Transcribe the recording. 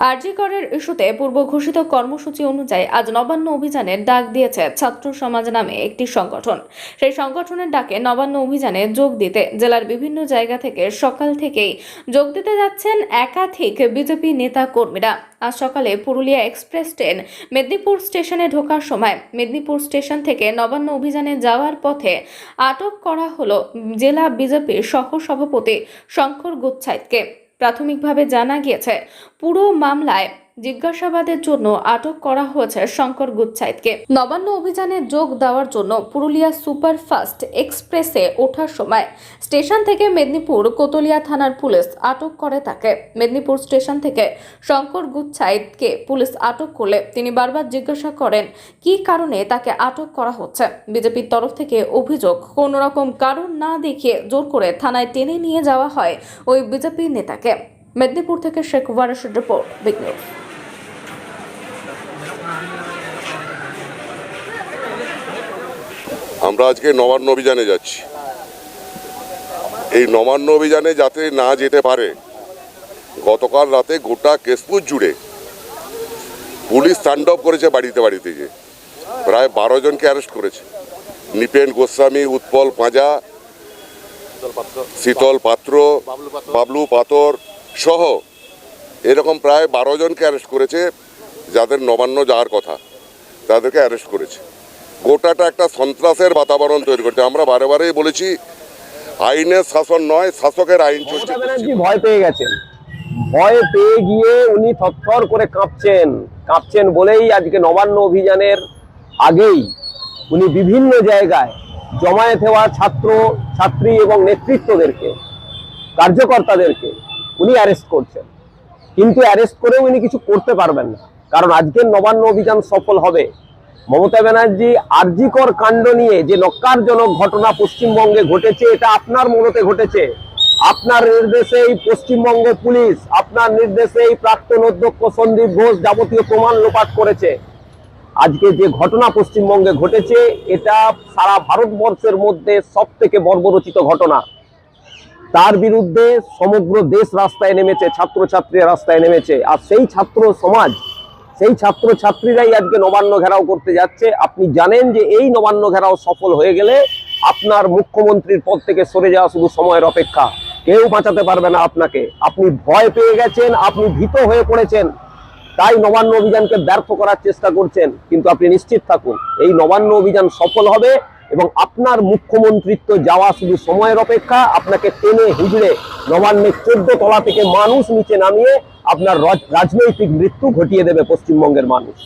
আরজি করের ইস্যুতে পূর্ব ঘোষিত কর্মসূচি অনুযায়ী আজ নবান্ন অভিযানের ডাক দিয়েছে ছাত্র সমাজ নামে একটি সংগঠন। সেই সংগঠনের ডাকে নবান্ন অভিযানে যোগ দিতে জেলার বিভিন্ন জায়গা থেকে সকাল থেকেই যোগ দিতে যাচ্ছেন একাধিক বিজেপি নেতা কর্মীরা। আজ সকালে পুরুলিয়া এক্সপ্রেস ট্রেন মেদিনীপুর স্টেশনে ঢোকার সময় মেদিনীপুর স্টেশন থেকে নবান্ন অভিযানে যাওয়ার পথে আটক করা হলো জেলা বিজেপির সহ সভাপতি শঙ্কর গুচ্ছাইতকে। প্রাথমিকভাবে জানা গিয়েছে পুরো মামলায় জিজ্ঞাসাবাদের জন্য আটক করা হয়েছে শঙ্কর গুচ্ছাইতকে। নবান্ন অভিযানে যোগ দেওয়ার জন্য পুরুলিয়া সুপারফাস্ট এক্সপ্রেসে ওঠার সময় স্টেশন থেকে মেদিনীপুর কোতলিয়া থানার পুলিশ আটক করে তাকে। মেদিনীপুর স্টেশন থেকে শঙ্কর গুচ্ছাইতকে পুলিশ আটক করলে তিনি বারবার জিজ্ঞাসা করেন, কী কারণে তাকে আটক করা হচ্ছে? বিজেপির তরফ থেকে অভিযোগ, কোনো রকম কারণ না দেখিয়ে জোর করে থানায় টেনে নিয়ে যাওয়া হয় ওই বিজেপি নেতাকে। মেদিনীপুর থেকে শেখ ওয়ারেসের রিপোর্ট বিগ নিউজ। আমরা আজকে নবান্ন অভিযানে যাচ্ছি। এই নবান্ন অভিযানে যাতে না যেতে পারে গতকাল রাতে গোটা কেশপুর জুড়ে পুলিশ তাণ্ডব করেছে বাড়িতে বাড়িতে গিয়ে। প্রায় বারো জনকে অ্যারেস্ট করেছে। নিপেন গোস্বামী উৎপল পাঁজা শীতল পাত্র। বাবলু পাতর সহ এরকম প্রায় বারো জনকে অ্যারেস্ট করেছে যাদের নবান্ন যাওয়ার কথা তাদেরকে অ্যারেস্ট করেছে। গোটাটা একটা সন্ত্রাসের বাতাবরণ তৈরি করছে। আমরা বারে বারেই বলেছি আইনের শাসন নয় শাসকের আইন চলছে ভয় পেয়ে গেছেন। ভয় পেয়ে গিয়ে উনি থরথর করে কাঁপছেন। কাঁপছেন বলেই আজকে নবান্ন অভিযানের আগেই উনি বিভিন্ন জায়গায় জমায়েত হওয়া ছাত্র ছাত্রী এবং নেতৃত্বদেরকে কার্যকর্তাদেরকে উনি অ্যারেস্ট করছেন। কিন্তু অ্যারেস্ট করেও উনি কিছু করতে পারবেন না। কারণ আজকের নবান্ন অভিযান সফল হবে। মমতা ব্যানার্জি আরজিকর কাণ্ড নিয়ে যে নক্কারজনক ঘটনা পশ্চিমবঙ্গে ঘটেছে, এটা আপনার মনতে ঘটেছে? আপনার নির্দেশেই পশ্চিমবঙ্গ পুলিশ, আপনার নির্দেশেই প্রাক্তন অধ্যক্ষ সন্দীপ ঘোষ যাবতীয় প্রমাণ লোপাট করেছে। আজকে যে ঘটনা পশ্চিমবঙ্গে ঘটেছে, এটা সারা ভারতবর্ষের মধ্যে সব থেকে বর্বরচিত ঘটনা। তার বিরুদ্ধে সমগ্র দেশ রাস্তায় নেমেছে, ছাত্রছাত্রীরা রাস্তায় নেমেছে। আর সেই ছাত্র সমাজ, সেই ছাত্র ছাত্রীরাই আজকে নবান্ন ঘেরাও করতে যাচ্ছে। আপনি জানেন যে এই নবান্ন ঘেরাও সফল হয়ে গেলে আপনার মুখ্যমন্ত্রীর পদ থেকে সরে যাওয়া শুধু সময়ের অপেক্ষা। কেউ বাঁচাতে পারবে না আপনাকে। আপনি ভয় পেয়ে গেছেন, আপনি ভীত হয়ে পড়েছেন। তাই নবান্ন অভিযানকে ব্যর্থ করার চেষ্টা করছেন। কিন্তু আপনি নিশ্চিত থাকুন, এই নবান্ন অভিযান সফল হবে। এবং আপনার মুখ্যমন্ত্রিত্ব যাওয়া শুধু সময়ের অপেক্ষা, আপনাকে টেনে হিজড়ে নবান্নের চোদ্দ তলা থেকে মানুষ নিচে নামিয়ে আপনার রাজনৈতিক মৃত্যু ঘটিয়ে দেবে পশ্চিমবঙ্গের মানুষ।